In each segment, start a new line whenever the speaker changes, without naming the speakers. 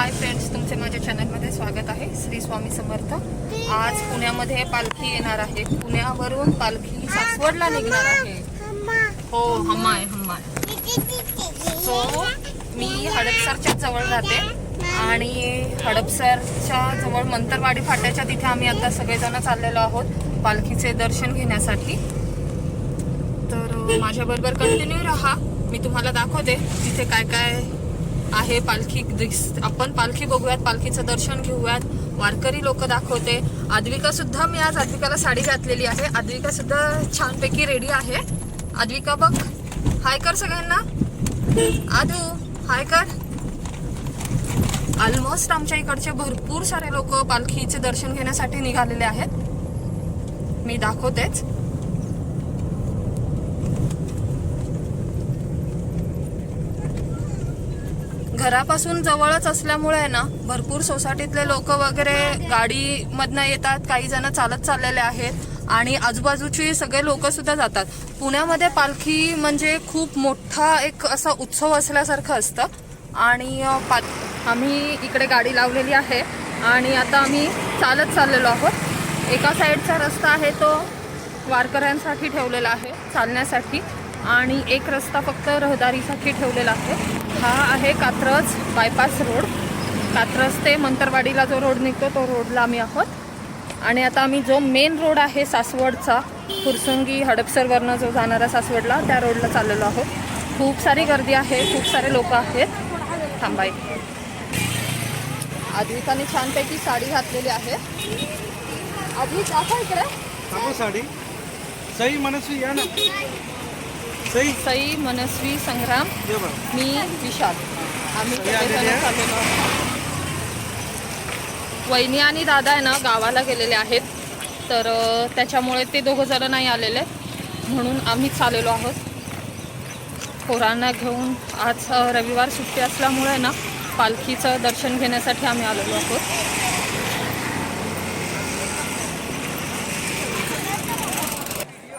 Hi friends तुमचे माझ्या चॅनलमध्ये स्वागत आहे. श्री स्वामी समर्थ. आज पुण्यामध्ये पालखी येणार आहे. पुण्यावरून पालखी सासवडला निघणार आहे. हो हम्माय हम्माय सो मी हडपसरच्या जवळ राहते आणि हडपसरच्या जवळ मंतरवाडी फाट्याच्या तिथे आम्ही आता सगळेजण चाललेलो आहोत पालखीचे दर्शन घेण्यासाठी. तर माझ्याबरोबर कंटिन्यू राहा. मी तुम्हाला दाखवते तिथे काय काय आहे पालखी दिस- आपण पालखी बघूयात पालखीचं दर्शन घेऊयात. वारकरी लोक दाखवते. आद्विका सुद्धा मी आज आद्विकाला साडी घातलेली आहे. आद्विका सुद्धा छानपैकी रेडी आहे. आद्विका बघ. हाय कर सगळ्यांना. आदू हाय कर. ऑलमोस्ट आमच्या इकडचे भरपूर सारे लोक पालखीचे दर्शन घेण्यासाठी निघालेले आहेत. मी दाखवतेच. घरापासून जवळच असल्यामुळे आहे ना भरपूर सोसायटीतले लोक वगैरे गाडीमधनं येतात काही जण चालत चाललेले आहेत आणि आजूबाजूची सगळे लोक सुद्धा जातात. पुण्यामध्ये पालखी म्हणजे खूप मोठा एक असा उत्सव असल्यासारखं असतं. आणि पाल पा आम्ही इकडे गाडी लावलेली आहे आणि आता आम्ही चालत चाललेलो आहोत. एका साईडचा रस्ता आहे तो वारकऱ्यांसाठी ठेवलेला आहे चालण्यासाठी. आणि एक रस्ता फक्त रहदारीसाठी ठेवलेला आहे. हा आहे कात्रज बायपास रोड कात्रज ते मंतरवाडीला जो रोड निघतो तो रोडला आम्ही आहोत. आणि आता आम्ही जो मेन रोड आहे सासवडचा फुरसुंगी हडपसरवरनं जो जाणारा सासवडला त्या रोडला चाललेलो आहोत. खूप सारी गर्दी आहे खूप सारे लोक आहेत. थांबाई आद्विकाने छानपैकी साडी घातलेली आहे. आधी दाखवा इकडे?
साडी? सई मनस्वी या ना. सई?
सई मनस्वी संग्राम. मी विशाल. आम्ही? चाललेलो. वहिनी आणि दादा आहे ना गावाला गेलेले आहेत. तर त्याच्यामुळे ते दोघं जण नाही आलेले. म्हणून आम्हीच आलेलो आहोत. पोरांना घेऊन आज रविवार सुट्टी असल्यामुळे ना पालखीचं दर्शन घेण्यासाठी आम्ही आलेलो आहोत.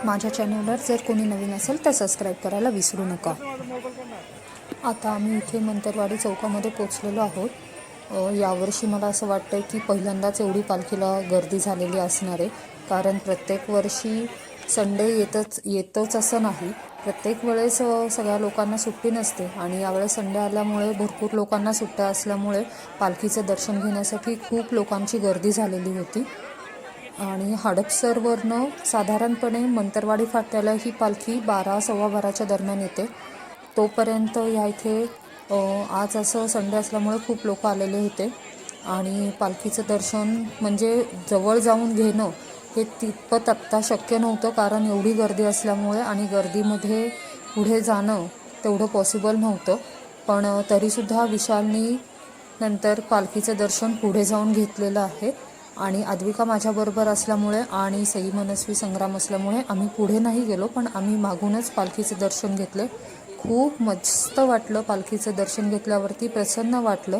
माझ्या चॅनलवर जर कोणी नवीन असेल तर सबस्क्राईब करायला विसरू नका. आता आम्ही इथे मंतरवाडी चौकामध्ये पोचलेलो आहोत. यावर्षी मला असं वाटतं आहे की पहिल्यांदाच एवढी पालखीला गर्दी झालेली असणार आहे. कारण प्रत्येक वर्षी संडे येतच येतोच असं नाही. प्रत्येक वेळेस सगळ्या लोकांना सुट्टी नसते. आणि यावेळेस संडे आल्यामुळे भरपूर लोकांना सुट्ट्या असल्यामुळे पालखीचं दर्शन घेण्यासाठी खूप लोकांची गर्दी झालेली होती. आणि हडपसरवरनं साधारणपणे मंतरवाडी फाट्याला ही पालखी बारा सव्वा बाराच्या दरम्यान येते. तोपर्यंत या इथे आज असं संडे असल्यामुळे खूप लोक आलेले होते. आणि पालखीचं दर्शन म्हणजे जवळ जाऊन घेणं हे तितपत आत्ता शक्य नव्हतं कारण एवढी गर्दी असल्यामुळे आणि गर्दीमध्ये पुढे जाणं तेवढं पॉसिबल नव्हतं. पण तरीसुद्धा विशालनी नंतर पालखीचं दर्शन पुढे जाऊन घेतलेलं आहे. आणि आद्विका माझ्याबरोबर असल्यामुळे आणि सई मनस्वी संग्राम असल्यामुळे आम्ही पुढे नाही गेलो पण आम्ही मागूनच पालखीचं दर्शन घेतलं. खूप मस्त वाटलं पालखीचं दर्शन घेतल्यावरती प्रसन्न वाटलं.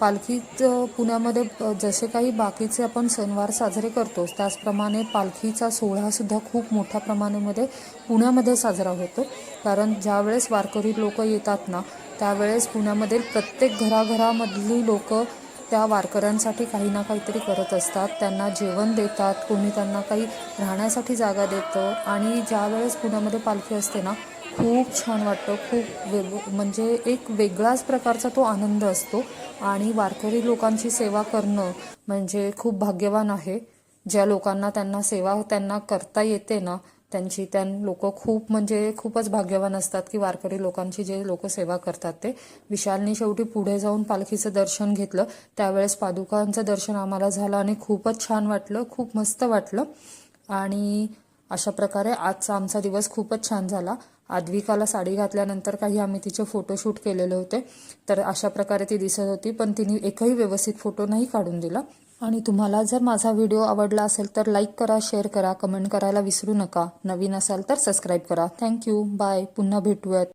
पालखीत पुण्यामध्ये जसे काही बाकीचे आपण सणवार साजरे करतो त्याचप्रमाणे पालखीचा सोहळासुद्धा खूप मोठ्या प्रमाणामध्ये पुण्यामध्ये साजरा होतो. कारण ज्यावेळेस वारकरी लोक येतात ना त्यावेळेस पुण्यामधील प्रत्येक घराघरामधली लोक त्या वारकऱ्यांसाठी काही ना काहीतरी करत असतात. त्यांना जेवण देतात. कोणी त्यांना काही राहण्यासाठी जागा देतं. आणि ज्यावेळेस पुण्यामध्ये पालखी असते ना खूप छान वाटतं. खूप वेग म्हणजे एक वेगळाच प्रकारचा तो आनंद असतो. आणि वारकरी लोकांची सेवा करणं म्हणजे खूप भाग्यवान आहे. ज्या लोकांना त्यांना सेवा त्यांना करता येते ना त्यांची त्या लोक खूप म्हणजे खूपच भाग्यवान असतात की वारकरी लोकांची जे लोक सेवा करतात ते. विशालने शेवटी पुढे जाऊन पालखीचं दर्शन घेतलं. त्यावेळेस पादुकांचं दर्शन आम्हाला झालं आणि खूपच छान वाटलं खूप मस्त वाटलं. आणि अशा प्रकारे आजचा आमचा दिवस खूपच छान झाला. आद्विकाला साडी घातल्यानंतर काही आम्ही तिचे फोटोशूट केलेले होते. तर अशा प्रकारे ती दिसत होती पण तिने एकही व्यवस्थित फोटो नाही काढून दिला. आणि तुम्हाला जर माझा व्हिडिओ आवडला असेल तर लाईक करा शेअर करा कमेंट करायला विसरू नका. नवीन असाल तर सबस्क्राईब करा. थँक्यू बाय पुन्हा भेटूयात.